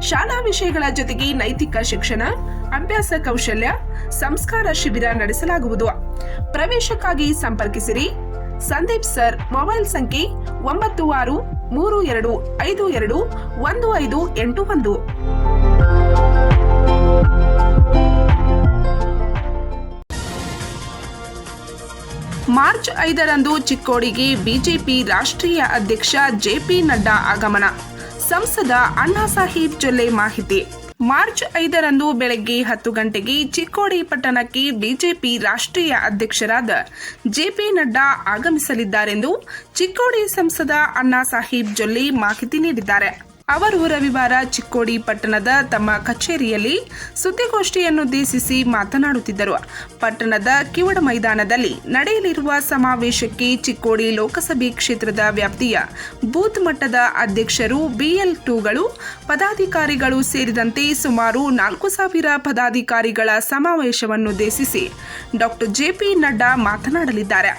ಶಾಲಾ ವಿಷಯಗಳ ಜೊತೆಗೆ ನೈತಿಕ ಶಿಕ್ಷಣ, ಅಭ್ಯಾಸ ಕೌಶಲ್ಯ, ಸಂಸ್ಕಾರ ಶಿಬಿರ ನಡೆಸಲಾಗುವುದು. ಪ್ರವೇಶಕ್ಕಾಗಿ ಸಂಪರ್ಕಿಸಿರಿ. ಸಂದೀಪ್ ಸರ್, ಮೊಬೈಲ್ ಸಂಖ್ಯೆ ಒಂಬತ್ತು ಆರು, ಮೂರು ಎರಡು ಐದು ಎರಡು, ಒಂದು ಐದು ಎಂಟು ಒಂದು. ಮಾರ್ಚ್ ಐದರಂದು ಚಿಕ್ಕೋಡಿಗೆ ಬಿಜೆಪಿ ರಾಷ್ಟ್ರೀಯ ಅಧ್ಯಕ್ಷ ಜೆಪಿ ನಡ್ಡಾ ಆಗಮನ. ಸಂಸದ ಅಣ್ಣಾ ಸಾಹೇಬ್ ಜೊಲ್ಲೆ ಮಾಹಿತಿ. ಮಾರ್ಚ್ ಐದರಂದು ಬೆಳಗ್ಗೆ ಹತ್ತು ಗಂಟೆಗೆ ಚಿಕ್ಕೋಡಿ ಪಟ್ಟಣಕ್ಕೆ ಬಿಜೆಪಿ ರಾಷ್ಟ್ರೀಯ ಅಧ್ಯಕ್ಷರಾದ ಜೆಪಿ ನಡ್ಡಾ ಆಗಮಿಸಲಿದ್ದಾರೆಂದು ಚಿಕ್ಕೋಡಿ ಸಂಸದ ಅಣ್ಣಾ ಸಾಹೇಬ್ ಜೊಲ್ಲೆ ಮಾಹಿತಿ ನೀಡಿದ್ದಾರೆ. ಅವರು ರವಿವಾರ ಚಿಕ್ಕೋಡಿ ಪಟ್ಟಣದ ತಮ್ಮ ಕಚೇರಿಯಲ್ಲಿ ಸುದ್ದಿಗೋಷ್ಠಿಯನ್ನುದ್ದೇಶಿಸಿ ಮಾತನಾಡುತ್ತಿದ್ದರು. ಪಟ್ಟಣದ ಕಿವಡ ಮೈದಾನದಲ್ಲಿ ನಡೆಯಲಿರುವ ಸಮಾವೇಶಕ್ಕೆ ಚಿಕ್ಕೋಡಿ ಲೋಕಸಭೆ ಕ್ಷೇತ್ರದ ವ್ಯಾಪ್ತಿಯ ಬೂತ್ ಮಟ್ಟದ ಅಧ್ಯಕ್ಷರು ಬಿಎಲ್ ಟೂಗಳು ಪದಾಧಿಕಾರಿಗಳು ಸೇರಿದಂತೆ ಸುಮಾರು ನಾಲ್ಕು ಸಾವಿರ ಪದಾಧಿಕಾರಿಗಳ ಸಮಾವೇಶವನ್ನುದ್ದೇಶಿಸಿ ಡಾಕ್ಟರ್ ಜೆಪಿ ನಡ್ಡಾ ಮಾತನಾಡಲಿದ್ದಾರೆ.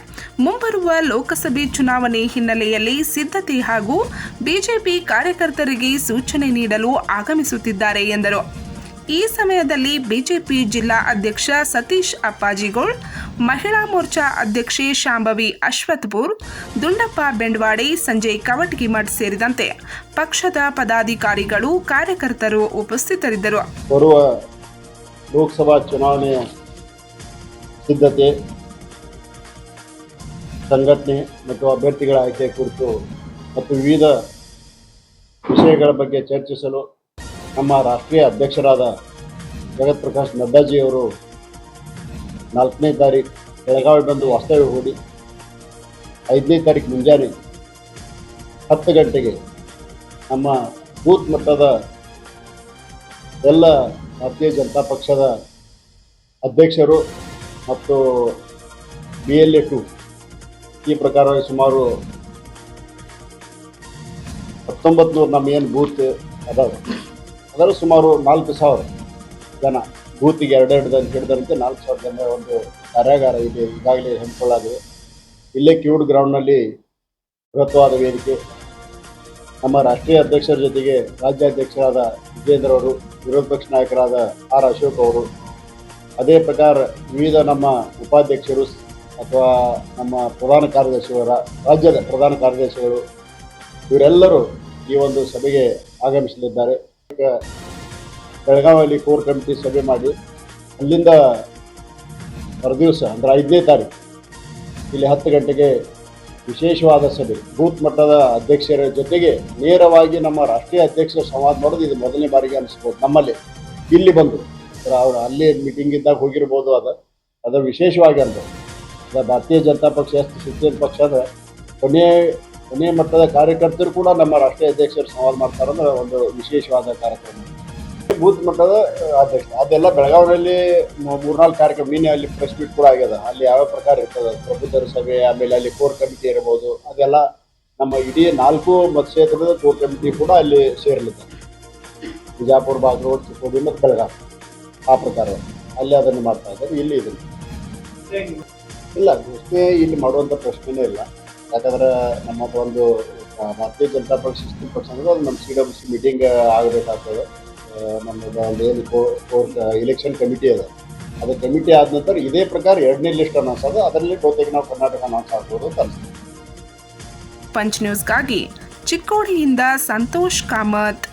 ಮುಂಬರುವ ಲೋಕಸಭೆ ಚುನಾವಣೆ ಹಿನ್ನೆಲೆಯಲ್ಲಿ ಸಿದ್ಧತೆ ಹಾಗೂ ಬಿಜೆಪಿ ಕಾರ್ಯಕರ್ತರಿಗೆ ಸೂಚನೆ ನೀಡಲು ಆಗಮಿಸುತ್ತಿದ್ದಾರೆ ಎಂದರು. ಈ ಸಮಯದಲ್ಲಿ ಬಿಜೆಪಿ ಜಿಲ್ಲಾ ಅಧ್ಯಕ್ಷ ಸತೀಶ್ ಅಪ್ಪಾಜಿಗೋಳ್, ಮಹಿಳಾ ಮೋರ್ಚಾ ಅಧ್ಯಕ್ಷೆ ಶಾಂಭವಿ ಅಶ್ವಥ್ಪುರ್ ದುಂಡಪ್ಪ ಬೆಂಡ್ವಾಡಿ, ಸಂಜಯ್ ಕವಟಗಿಮಠ್ ಸೇರಿದಂತೆ ಪಕ್ಷದ ಪದಾಧಿಕಾರಿಗಳು ಕಾರ್ಯಕರ್ತರು ಉಪಸ್ಥಿತರಿದ್ದರು. ಬರುವ ಲೋಕಸಭಾ ಚುನಾವಣೆಯ ಸಿದ್ಧತೆ ಸಂಘಟನೆ ಮತ್ತು ಅಭ್ಯರ್ಥಿಗಳ ಆಯ್ಕೆ ಕುರಿತು ಮತ್ತು ವಿವಿಧ ವಿಷಯಗಳ ಬಗ್ಗೆ ಚರ್ಚಿಸಲು ನಮ್ಮ ರಾಷ್ಟ್ರೀಯ ಅಧ್ಯಕ್ಷರಾದ ಜಗತ್ ಪ್ರಕಾಶ್ ನಡ್ಡಾಜಿಯವರು ನಾಲ್ಕನೇ ತಾರೀಕು ಬೆಳಗಾವಿ ಬಂದು ವಾಸ್ತವ್ಯ ಹೂಡಿ, ಐದನೇ ತಾರೀಕು ಮುಂಜಾನೆ ಹತ್ತು ಗಂಟೆಗೆ ನಮ್ಮ ಬೂತ್ ಮಟ್ಟದ ಎಲ್ಲ ಭಾರತೀಯ ಜನತಾ ಪಕ್ಷದ ಅಧ್ಯಕ್ಷರು ಮತ್ತು ಬಿ ಎಲ್ ಎ ಈ ಪ್ರಕಾರವಾಗಿ ಸುಮಾರು ಹತ್ತೊಂಬತ್ತು ನೂರು ನಮ್ಮ ಏನು ಬೂತ್ ಅದಾವೆ. ಅದರ ಸುಮಾರು ನಾಲ್ಕು ಸಾವಿರ ಜನ ಬೂತಿಗೆ ಎರಡೆರಡು ಅಂತ ಹಿಡಿದಂತೆ ನಾಲ್ಕು ಸಾವಿರ ಜನ ಒಂದು ಕಾರ್ಯಾಗಾರ ಇದೆ, ಈಗಾಗಲೇ ಹಮ್ಮಿಕೊಳ್ಳಾಗಿದೆ ಇಲ್ಲೇ ಕ್ಯೂಡ್ ಗ್ರೌಂಡ್ನಲ್ಲಿ ಬೃಹತ್ವಾದ ವೇದಿಕೆ. ನಮ್ಮ ರಾಷ್ಟ್ರೀಯ ಅಧ್ಯಕ್ಷರ ಜೊತೆಗೆ ರಾಜ್ಯಾಧ್ಯಕ್ಷರಾದ ವಿಜೇಂದ್ರ ಅವರು, ವಿರೋಧ ಪಕ್ಷ ನಾಯಕರಾದ ಆರ್ ಅಶೋಕ್ ಅವರು. ಅದೇ ಪ್ರಕಾರ ವಿವಿಧ ನಮ್ಮ ಉಪಾಧ್ಯಕ್ಷರು ಅಥವಾ ನಮ್ಮ ಪ್ರಧಾನ ಕಾರ್ಯದರ್ಶಿಯವರ ರಾಜ್ಯದ ಪ್ರಧಾನ ಕಾರ್ಯದರ್ಶಿಗಳು, ಇವರೆಲ್ಲರೂ ಈ ಒಂದು ಸಭೆಗೆ ಆಗಮಿಸಲಿದ್ದಾರೆ. ಬೆಳಗಾವಿಯಲ್ಲಿ ಕೋರ್ ಕಮಿಟಿ ಸಭೆ ಮಾಡಿ, ಅಲ್ಲಿಂದ ಮರುದಿವಸ ಅಂದರೆ ಐದನೇ ತಾರೀಕು, ಇಲ್ಲಿ ಹತ್ತು ಗಂಟೆಗೆ ವಿಶೇಷವಾದ ಸಭೆ, ಬೂತ್ ಮಟ್ಟದ ಅಧ್ಯಕ್ಷರ ಜೊತೆಗೆ ನೇರವಾಗಿ ನಮ್ಮ ರಾಷ್ಟ್ರೀಯ ಅಧ್ಯಕ್ಷರ ಸಂವಾದ ಮಾಡೋದು ಇದು ಮೊದಲನೇ ಬಾರಿಗೆ ಅನಿಸ್ಬೋದು, ನಮ್ಮಲ್ಲಿ. ಇಲ್ಲಿ ಬಂದು ಅವರು ಅಲ್ಲಿ ಮೀಟಿಂಗ್ ಇದ್ದಾಗ ಹೋಗಿರ್ಬೋದು ಅದು ಅದು ವಿಶೇಷವಾಗಿ ಅಂತ ಅದು ಭಾರತೀಯ ಜನತಾ ಪಕ್ಷ ಎಷ್ಟು ಸುತ್ತಿನ ಪಕ್ಷ ಅಂದರೆ ಕೊನೆ ಕೊನೆ ಮಟ್ಟದ ಕಾರ್ಯಕರ್ತರು ಕೂಡ ನಮ್ಮ ರಾಷ್ಟ್ರೀಯ ಅಧ್ಯಕ್ಷರು ಸಂವಾದ ಮಾಡ್ತಾರಂದ್ರೆ ಒಂದು ವಿಶೇಷವಾದ ಕಾರ್ಯಕ್ರಮ. ಬೂತ್ ಮಟ್ಟದ ಅಧ್ಯಕ್ಷ, ಅದೆಲ್ಲ ಬೆಳಗಾವಿಯಲ್ಲಿ ಮೂರ್ನಾಲ್ಕು ಕಾರ್ಯಕ್ರಮ, ನಿನ್ನೆ ಅಲ್ಲಿ ಪ್ರೆಸ್ ಮೀಟ್ ಕೂಡ ಆಗ್ಯದ. ಅಲ್ಲಿ ಯಾವ ಪ್ರಕಾರ ಇರ್ತದೆ? ಪ್ರಬುದ್ಧರ ಸಭೆ, ಆಮೇಲೆ ಅಲ್ಲಿ ಕೋರ್ ಕಮಿಟಿ ಇರ್ಬೋದು, ಅದೆಲ್ಲ ನಮ್ಮ ಇಡೀ ನಾಲ್ಕು ಮತಕ್ಷೇತ್ರದ ಕೋರ್ ಕಮಿಟಿ ಕೂಡ ಅಲ್ಲಿ ಸೇರಲಿದೆ. ಬಿಜಾಪುರ ಬಾಗಲಕೋಟೆ ಚಿಕ್ಕೋಡಿ ಮತ್ತು ಬೆಳಗಾವಿ. ಆ ಪ್ರಕಾರ. ಅಲ್ಲಿ ಅದನ್ನು ಮಾಡ್ತಾ ಇದ್ದಾರೆ. ಇಲ್ಲಿ ಇದನ್ನು. ಇಲ್ಲ ಘೋಷಣೆ ಇಲ್ಲಿ ಮಾಡುವಂಥ ಪ್ರಶ್ನೆನೇ ಇಲ್ಲ. ಯಾಕಂದ್ರೆ ನಮ್ಮ ಒಂದು ಭಾರತೀಯ ಜನತಾ ಪಕ್ಷ ಪಕ್ಷ ಅಂದ್ರೆ ಅದು ನಮ್ಮ ಸಿ ಡಬ್ಲ್ಯೂ ಸಿ ಮೀಟಿಂಗ್ ಆಗಬೇಕಾಗ್ತದೆ. ನಮ್ಮದು ಒಂದು ಏನು ಇಲೆಕ್ಷನ್ ಕಮಿಟಿ ಅದ. ಅದು ಕಮಿಟಿ ಆದ ನಂತರ ಇದೇ ಪ್ರಕಾರ ಎರಡನೇ ಲಿಸ್ಟ್ ಅನೌನ್ಸ್ ಆದ ಅದರಲ್ಲಿ ಬಹುತೇಕ ನಾವು ಕರ್ನಾಟಕ ಅನೌನ್ಸ್ ಆಗ್ಬೋದು ಅಂತ ಅನ್ಸುತ್ತೆ. ಪಂಚ್ ನ್ಯೂಸ್ಗಾಗಿ ಚಿಕ್ಕೋಡಿಯಿಂದ ಸಂತೋಷ್ ಕಾಮತ್.